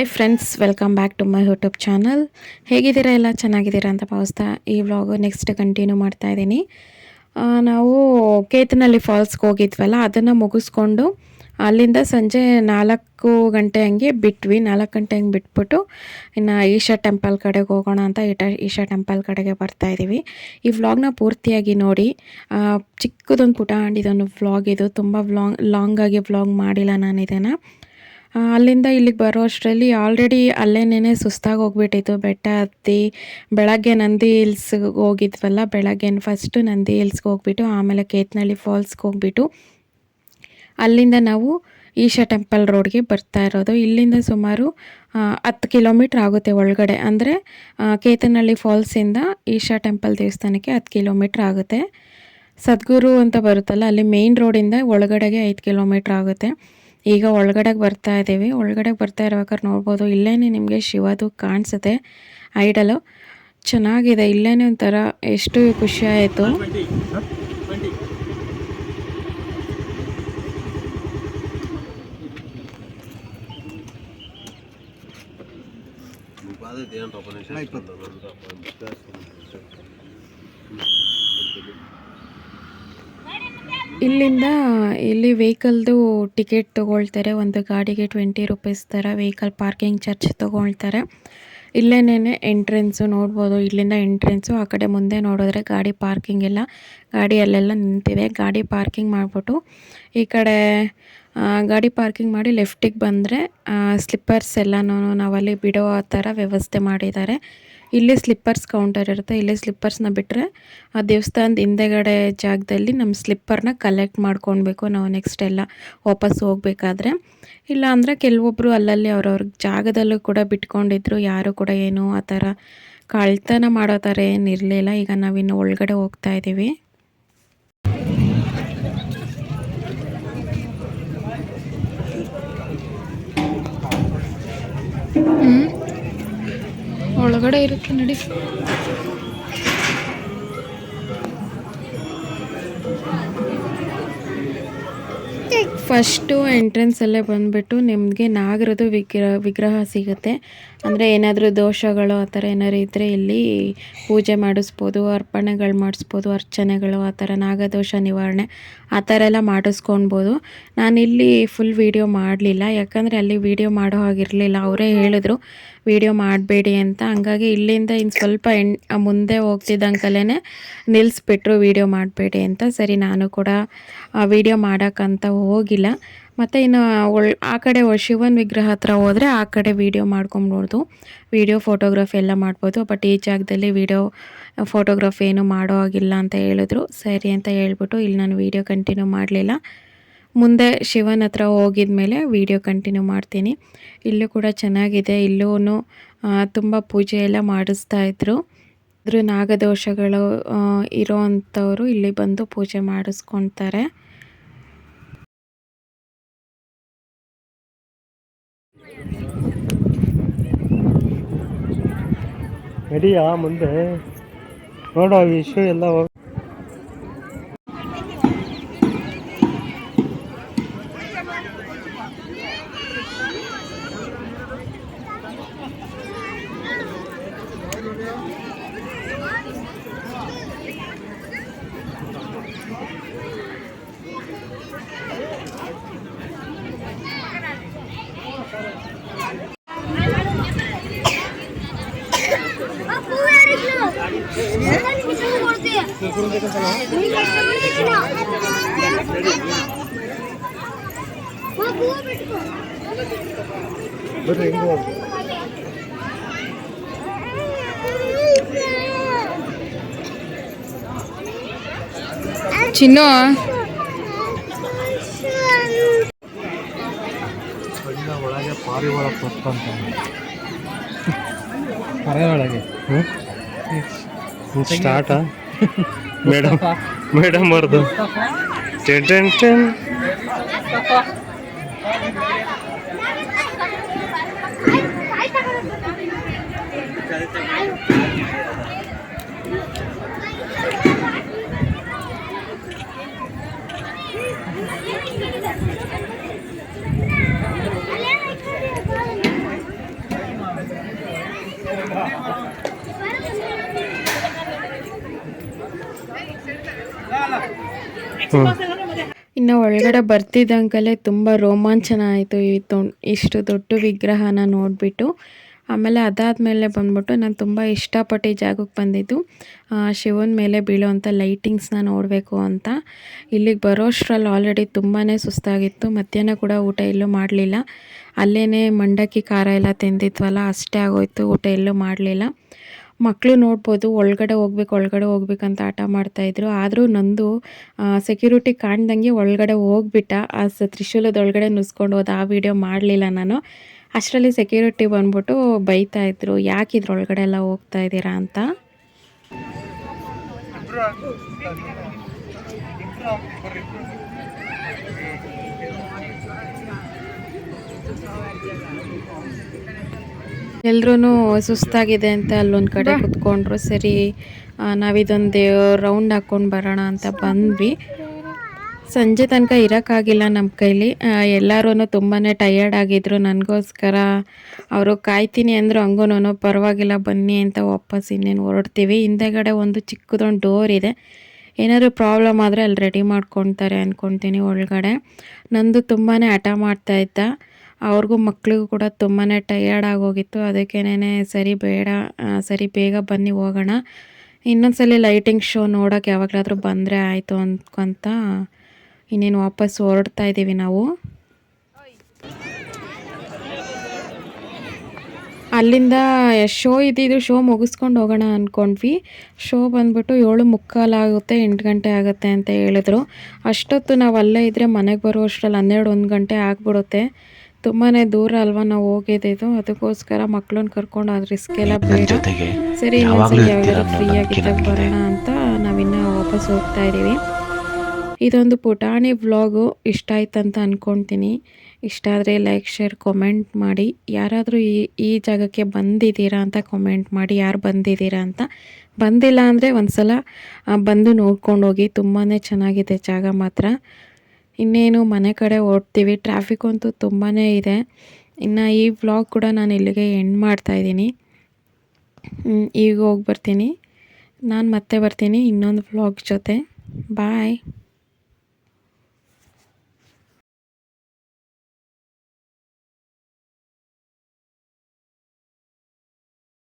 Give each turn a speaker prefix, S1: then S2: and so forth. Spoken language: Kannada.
S1: Hi friends welcome back to my YouTube channel ಹೇಗಿದ್ದೀರಾ ಎಲ್ಲ? ಚೆನ್ನಾಗಿದ್ದೀರಾ ಅಂತ ಭಾವಿಸ್ತಾ ಈ ವ್ಲಾಗು ನೆಕ್ಸ್ಟ್ ಕಂಟಿನ್ಯೂ ಮಾಡ್ತಾ ಇದ್ದೀನಿ. ನಾವು ಕೇತನಹಳ್ಳಿ ಫಾಲ್ಸ್ಗೆ ಹೋಗಿದ್ವಲ್ಲ, ಅದನ್ನು ಮುಗಿಸ್ಕೊಂಡು ಅಲ್ಲಿಂದ ಸಂಜೆ ನಾಲ್ಕು ಗಂಟೆ ಹಂಗೆ ಬಿಟ್ವಿ. ನಾಲ್ಕು ಗಂಟೆ ಹಂಗೆ ಬಿಟ್ಬಿಟ್ಟು ಇನ್ನು ಈಶಾ ಟೆಂಪಲ್ ಕಡೆಗೆ ಹೋಗೋಣ ಅಂತ ಈಟ, ಈಶಾ ಟೆಂಪಲ್ ಕಡೆಗೆ ಬರ್ತಾ ಇದ್ದೀವಿ. ಈ ವ್ಲಾಗ್ನ ಪೂರ್ತಿಯಾಗಿ ನೋಡಿ. ಚಿಕ್ಕದೊಂದು ಪುಟ ಪುಟಾಣಿದೊಂದು ವ್ಲಾಗ್ ಇದು. ತುಂಬ ವ್ಲಾಂಗ್ ಲಾಂಗಾಗಿ ವ್ಲಾಗ್ ಮಾಡಿಲ್ಲ ನಾನು ಇದನ್ನು. ಅಲ್ಲಿಂದ ಇಲ್ಲಿಗೆ ಬರೋ ಅಷ್ಟರಲ್ಲಿ ಆಲ್ರೆಡಿ ಅಲ್ಲೇನೇ ಸುಸ್ತಾಗಿ ಹೋಗ್ಬಿಟ್ಟಿತ್ತು. ಬೆಟ್ಟ ಹತ್ತಿ, ಬೆಳಗ್ಗೆ ನಂದಿ ಹಿಲ್ಸ್ಗೆ ಹೋಗಿದ್ವಲ್ಲ, ಬೆಳಗ್ಗೆ ಫಸ್ಟು ನಂದಿ ಹಿಲ್ಸ್ಗೆ ಹೋಗ್ಬಿಟ್ಟು, ಆಮೇಲೆ ಕೇತನಹಳ್ಳಿ ಫಾಲ್ಸ್ಗೆ ಹೋಗ್ಬಿಟ್ಟು, ಅಲ್ಲಿಂದ ನಾವು ಈಶಾ ಟೆಂಪಲ್ ರೋಡ್ಗೆ ಬರ್ತಾ ಇರೋದು. ಇಲ್ಲಿಂದ ಸುಮಾರು ಹತ್ತು ಕಿಲೋಮೀಟ್ರ್ ಆಗುತ್ತೆ ಒಳಗಡೆ. ಅಂದರೆ ಕೇತನಹಳ್ಳಿ ಫಾಲ್ಸಿಂದ ಈಶಾ ಟೆಂಪಲ್ ದೇವಸ್ಥಾನಕ್ಕೆ ಹತ್ತು ಕಿಲೋಮೀಟ್ರ್ ಆಗುತ್ತೆ. ಸದ್ಗುರು ಅಂತ ಬರುತ್ತಲ್ಲ, ಅಲ್ಲಿ ಮೇಯ್ನ್ ರೋಡಿಂದ ಒಳಗಡೆಗೆ ಐದು ಕಿಲೋಮೀಟ್ರ್ ಆಗುತ್ತೆ. ಈಗ ಒಳಗಡೆ ಬರ್ತಾ ಇದ್ದೀವಿ. ಒಳಗಡೆಗೆ ಬರ್ತಾ ಇರ್ಬೇಕಾದ್ರೆ ನೋಡ್ಬೋದು ಇಲ್ಲೇ ನಿಮಗೆ ಶಿವದು ಕಾಣಿಸುತ್ತೆ. ಐಡಲು ಚೆನ್ನಾಗಿದೆ. ಇಲ್ಲೇ ಒಂಥರ ಎಷ್ಟು ಖುಷಿ ಆಯಿತು. ಇಲ್ಲಿಂದ ಇಲ್ಲಿ ವೆಹಿಕಲ್ದು ಟಿಕೆಟ್ ತೊಗೊಳ್ತಾರೆ. ಒಂದು ಗಾಡಿಗೆ ಟ್ವೆಂಟಿ ರುಪೀಸ್ ಥರ ವೆಹಿಕಲ್ ಪಾರ್ಕಿಂಗ್ ಚಾರ್ಜ್ ತೊಗೊಳ್ತಾರೆ. ಇಲ್ಲೇನೇ ಎಂಟ್ರೆನ್ಸು ನೋಡ್ಬೋದು. ಇಲ್ಲಿಂದ ಎಂಟ್ರೆನ್ಸು, ಆ ಕಡೆ ಮುಂದೆ ನೋಡಿದ್ರೆ ಗಾಡಿ ಪಾರ್ಕಿಂಗ್ ಎಲ್ಲ, ಗಾಡಿ ಅಲ್ಲೆಲ್ಲ ನಿಂತಿದೆ. ಗಾಡಿ ಪಾರ್ಕಿಂಗ್ ಮಾಡಿಬಿಟ್ಟು ಈ ಕಡೆ ಗಾಡಿ ಪಾರ್ಕಿಂಗ್ ಮಾಡಿ ಲೆಫ್ಟಿಗೆ ಬಂದರೆ ಸ್ಲಿಪ್ಪರ್ಸ್ ಎಲ್ಲನೂ ನಾವಲ್ಲಿ ಬಿಡೋ ಆ ಥರ ವ್ಯವಸ್ಥೆ ಮಾಡಿದ್ದಾರೆ. ಇಲ್ಲಿ ಸ್ಲಿಪ್ಪರ್ಸ್ ಕೌಂಟರ್ ಇರುತ್ತೆ. ಇಲ್ಲಿ ಸ್ಲಿಪ್ಪರ್ಸ್ನ ಬಿಟ್ಟರೆ ಆ ದೇವಸ್ಥಾನದ ಹಿಂದೆಗಡೆ ಜಾಗದಲ್ಲಿ ನಮ್ಮ ಸ್ಲಿಪ್ಪರ್ನ ಕಲೆಕ್ಟ್ ಮಾಡ್ಕೊಳ್ಬೇಕು ನಾವು ನೆಕ್ಸ್ಟ್ ಎಲ್ಲ ವಾಪಸ್ ಹೋಗಬೇಕಾದ್ರೆ. ಇಲ್ಲ ಅಂದರೆ ಕೆಲವೊಬ್ಬರು ಅಲ್ಲಲ್ಲಿ ಅವ್ರವ್ರ ಜಾಗದಲ್ಲೂ ಕೂಡ ಬಿಟ್ಕೊಂಡಿದ್ರು, ಯಾರು ಕೂಡ ಏನು ಆ ಥರ ಕಳ್ತನ ಮಾಡೋ ಥರ ಏನಿರಲಿಲ್ಲ. ಈಗ ನಾವಿನ್ನು ಒಳಗಡೆ ಹೋಗ್ತಾ ಇದ್ದೀವಿ. ಒಳಗಡೆ ಇರುತ್ತೆ ನಡಿ. ಫಸ್ಟು ಎಂಟ್ರೆನ್ಸಲ್ಲೇ ಬಂದುಬಿಟ್ಟು ನಿಮಗೆ ನಾಗರದು ವಿಗ್ರಹ ವಿಗ್ರಹ ಸಿಗುತ್ತೆ. ಅಂದರೆ ಏನಾದರೂ ದೋಷಗಳು ಆ ಥರ ಏನಾದ್ರು ಇದ್ದರೆ ಇಲ್ಲಿ ಪೂಜೆ ಮಾಡಿಸ್ಬೋದು, ಅರ್ಪಣೆಗಳು ಮಾಡಿಸ್ಬೋದು, ಅರ್ಚನೆಗಳು ಆ ಥರ, ನಾಗದೋಷ ನಿವಾರಣೆ ಆ ಥರ ಎಲ್ಲ ಮಾಡಿಸ್ಕೊಳ್ಬೋದು ನಾನಿಲ್ಲಿ ಫುಲ್ ವೀಡಿಯೋ ಮಾಡಲಿಲ್ಲ. ಯಾಕಂದರೆ ಅಲ್ಲಿ ವೀಡಿಯೋ ಮಾಡೋ ಹಾಗಿರಲಿಲ್ಲ. ಅವರೇ ಹೇಳಿದ್ರು. ವೀಡಿಯೋ ಮಾಡಬೇಡಿ ಅಂತ. ಹಂಗಾಗಿ ಇಲ್ಲಿಂದ ಇನ್ನು ಸ್ವಲ್ಪ ಮುಂದೆ ಹೋಗ್ತಿದ್ದಂಕಲೇ ನಿಲ್ಲಿಸ್ಬಿಟ್ರು ವೀಡಿಯೋ ಮಾಡಬೇಡಿ ಅಂತ. ಸರಿ, ನಾನು ಕೂಡ ವೀಡಿಯೋ ಮಾಡೋಕ್ಕಂತ ಹೋಗಿಲ್ಲ. ಮತ್ತು ಇನ್ನು ಆ ಕಡೆ ಶಿವನ್ ಶಿವನ ವಿಗ್ರಹ ಹತ್ರ ಹೋದರೆ ಆ ಕಡೆ ವೀಡಿಯೋ ಮಾಡ್ಕೊಂಬೋದು ವೀಡಿಯೋ ಫೋಟೋಗ್ರಫಿ ಎಲ್ಲ ಮಾಡ್ಬೋದು. ಬಟ್ ಈ ಜಾಗದಲ್ಲಿ ವೀಡಿಯೋ, ಫೋಟೋಗ್ರಫಿ ಏನು ಮಾಡೋ ಆಗಿಲ್ಲ ಅಂತ ಹೇಳಿದ್ರು. ಸರಿ ಅಂತ ಹೇಳ್ಬಿಟ್ಟು ಇಲ್ಲಿ ನಾನು ವೀಡಿಯೋ ಕಂಟಿನ್ಯೂ ಮಾಡಲಿಲ್ಲ. ಮುಂದೆ ಶಿವನ ಹತ್ರ ಹೋಗಿದ ಮೇಲೆ ವೀಡಿಯೋ ಕಂಟಿನ್ಯೂ ಮಾಡ್ತೀನಿ. ಇಲ್ಲೂ ಕೂಡ ಚೆನ್ನಾಗಿದೆ. ಇಲ್ಲೂ ತುಂಬ ಪೂಜೆ ಎಲ್ಲ ಮಾಡಿಸ್ತಾ ಇದ್ರು. ಇದ್ರ ನಾಗದೋಷಗಳು ಇರೋ ಅಂಥವ್ರು ಇಲ್ಲಿ ಬಂದು ಪೂಜೆ ಮಾಡಿಸ್ಕೊತಾರೆ.
S2: ನಡಿಯಾ ಮುಂದೆ? ನೋಡೋ ವಿಷಯ ಎಲ್ಲ ಬರ್ರಿ ಒಳಗೆ ಪಾರಿವಾಳ ಪತ್ತಂತ ಮನೆ ಒಳಗೆ ಸ್ಟಾರ್ಟಾ மேடம் மேடம் வருது ten ten ten Thank you.
S1: ಇನ್ನು ಒಳಗಡೆ ಬರ್ತಿದ್ದಂಕಲೇ ತುಂಬ ರೋಮಾಂಚನ ಆಯಿತು ಈ ತೊ, ಇಷ್ಟು ದೊಡ್ಡ ವಿಗ್ರಹನ ನೋಡಿಬಿಟ್ಟು. ಆಮೇಲೆ ಅದಾದಮೇಲೆ ಬಂದ್ಬಿಟ್ಟು ನಾನು ತುಂಬ ಇಷ್ಟಪಟ್ಟು ಜಾಗಕ್ಕೆ ಬಂದಿದ್ದು. ಶಿವನ ಮೇಲೆ ಬೀಳೋವಂಥ ಲೈಟಿಂಗ್ಸ್ನ ನೋಡಬೇಕು ಅಂತ. ಇಲ್ಲಿಗೆ ಬರೋಷ್ಟ್ರಲ್ಲಿ ಆಲ್ರೆಡಿ ತುಂಬಾ ಸುಸ್ತಾಗಿತ್ತು. ಮಧ್ಯಾಹ್ನ ಕೂಡ ಊಟ ಎಲ್ಲೂ ಮಾಡಲಿಲ್ಲ. ಅಲ್ಲೇ ಮಂಡಕ್ಕಿ ಖಾರ ಎಲ್ಲ ತಿಂದಿದ್ವಲ್ಲ, ಅಷ್ಟೇ ಆಗೋಯ್ತು. ಊಟ ಎಲ್ಲೂ ಮಾಡಲಿಲ್ಲ. ಮಕ್ಕಳು ನೋಡ್ಬೋದು, ಒಳಗಡೆ ಹೋಗ್ಬೇಕು, ಒಳಗಡೆ ಹೋಗ್ಬೇಕಂತ ಆಟ ಮಾಡ್ತಾಯಿದ್ರು ಆದರೂ ನಂದು ಸೆಕ್ಯೂರಿಟಿ ಕಾಣ್ದಂಗೆ ಒಳಗಡೆ ಹೋಗ್ಬಿಟ್ಟ. ಆ ಸ ತ್ರಿಶೂಲದೊಳಗಡೆ ನುಸ್ಕೊಂಡು ಹೋದ, ಆ ವಿಡಿಯೋ ಮಾಡಲಿಲ್ಲ ನಾನು. ಅಷ್ಟರಲ್ಲಿ ಸೆಕ್ಯೂರಿಟಿ ಬಂದ್ಬಿಟ್ಟು ಬೈತಾ ಇದ್ರು. ಯಾಕೆ ಇದ್ರೊಳಗಡೆ ಎಲ್ಲ ಹೋಗ್ತಾ ಇದ್ದೀರಾ ಅಂತ? ಎಲ್ರೂ ಸುಸ್ತಾಗಿದೆ ಅಂತ ಅಲ್ಲೊಂದು ಕಡೆ ಕುತ್ಕೊಂಡ್ರು. ಸರಿ ನಾವಿದೊಂದು ರೌಂಡ್ ಹಾಕ್ಕೊಂಡು ಬರೋಣ ಅಂತ ಬಂದ್ವಿ. ಸಂಜೆ ತನಕ ಇರೋಕ್ಕಾಗಿಲ್ಲ ನಮ್ಮ ಕೈಲಿ. ಎಲ್ಲರೂ ತುಂಬಾ ಟಯರ್ಡ್ ಆಗಿದ್ರು. ನನಗೋಸ್ಕರ ಅವರು ಕಾಯ್ತೀನಿ ಅಂದರು ಹಂಗೂ ಪರವಾಗಿಲ್ಲ ಬನ್ನಿ ಅಂತ ವಾಪಸ್ ಇನ್ನೇನು ಹೊರಡ್ತೀವಿ. ಹಿಂದೆಗಡೆ ಒಂದು ಚಿಕ್ಕದೊಂದು ಡೋರ್ ಇದೆ. ಏನಾದರೂ ಪ್ರಾಬ್ಲಮ್ ಆದರೆ ಅಲ್ಲಿ ರೆಡಿ ಮಾಡ್ಕೊತಾರೆ ಅಂದ್ಕೊತೀನಿ ಒಳಗಡೆ. ನಂದು ತುಂಬಾ ಹಠ ಮಾಡ್ತಾ ಇದ್ದ. ಅವ್ರಿಗೂ ಮಕ್ಕಳಿಗೂ ಕೂಡ ತುಂಬಾ ಟಯರ್ಡ್ ಆಗೋಗಿತ್ತು. ಅದಕ್ಕೇನೆ ಸರಿ ಬೇಡ ಸರಿ ಬೇಗ ಬನ್ನಿ ಹೋಗೋಣ. ಇನ್ನೊಂದ್ಸಲಿ ಲೈಟಿಂಗ್ ಶೋ ನೋಡೋಕೆ ಯಾವಾಗಲಾದರೂ ಬಂದರೆ ಆಯಿತು ಅಂದ್ಕೊಂತ ಇನ್ನೇನು ವಾಪಸ್ ಹೊರಡ್ತಾ ಇದ್ದೀವಿ ನಾವು. ಅಲ್ಲಿಂದ ಶೋ ಇದ್ದಿದ್ದು ಶೋ ಮುಗಿಸ್ಕೊಂಡು ಹೋಗೋಣ ಅಂದ್ಕೊಂಡ್ವಿ ಶೋ ಬಂದ್ಬಿಟ್ಟು ಏಳು ಮುಕ್ಕಾಲಾಗುತ್ತೆ ಎಂಟು ಗಂಟೆ ಆಗುತ್ತೆ ಅಂತ ಹೇಳಿದ್ರು. ಅಷ್ಟೊತ್ತು ನಾವು ಅಲ್ಲೇ ಇದ್ದರೆ ಮನೆಗೆ ಬರೋ ಅಷ್ಟರಲ್ಲಿ ಹನ್ನೆರಡು, ಒಂದು ಗಂಟೆ ಆಗಿಬಿಡುತ್ತೆ. ತುಂಬಾ ದೂರ ಅಲ್ವಾ ನಾವು ಹೋಗಿದ್ದು? ಅದಕ್ಕೋಸ್ಕರ ಮಕ್ಳನ್ನ ಕರ್ಕೊಂಡು ಆ ರಿಸ್ಕ್ ಎಲ್ಲ ಬೇಡ. ಸರಿ
S3: ಯಾವಾಗ್ಲೂ ಅನ್ನೋ
S1: ಫ್ರೀ
S3: ನನಗಿದೆ.
S1: ಬರೋಣ ಅಂತ ನಾವಿನ್ನ ವಾಪಸ್ ಹೋಗ್ತಾ ಇದ್ದೀವಿ. ಇದೊಂದು ಪುಟಾಣಿ ವ್ಲಾಗು. ಇಷ್ಟ ಆಯ್ತಂತ ಅಂದ್ಕೊಳ್ತೀನಿ ಇಷ್ಟ ಆದರೆ ಲೈಕ್ ಶೇರ್ ಕಮೆಂಟ್ ಮಾಡಿ. ಯಾರಾದರೂ ಈ ಈ ಜಾಗಕ್ಕೆ ಬಂದಿದ್ದೀರಾ ಅಂತ ಕಾಮೆಂಟ್ ಮಾಡಿ. ಯಾರು ಬಂದಿದ್ದೀರಾ ಅಂತ. ಬಂದಿಲ್ಲ ಅಂದರೆ ಒಂದು ಸಲ ಬಂದು ನೋಡ್ಕೊಂಡು ಹೋಗಿ ತುಂಬಾ ಚೆನ್ನಾಗಿದೆ ಜಾಗ ಮಾತ್ರ. ಇನ್ನೇನು ಮನೆ ಕಡೆ ಓಡ್ತೀವಿ. ಟ್ರಾಫಿಕ್ ಅಂತೂ ತುಂಬಾ ಇದೆ. ಇನ್ನು ಈ ವ್ಲಾಗ್ ಕೂಡ ನಾನು ಇಲ್ಲಿಗೆ ಎಂಡ್ ಮಾಡ್ತಾಯಿದ್ದೀನಿ ಈಗ ಹೋಗಿ ಬರ್ತೀನಿ. ನಾನು ಮತ್ತೆ ಬರ್ತೀನಿ ಇನ್ನೊಂದು ವ್ಲಾಗ್ ಜೊತೆ. ಬಾಯ್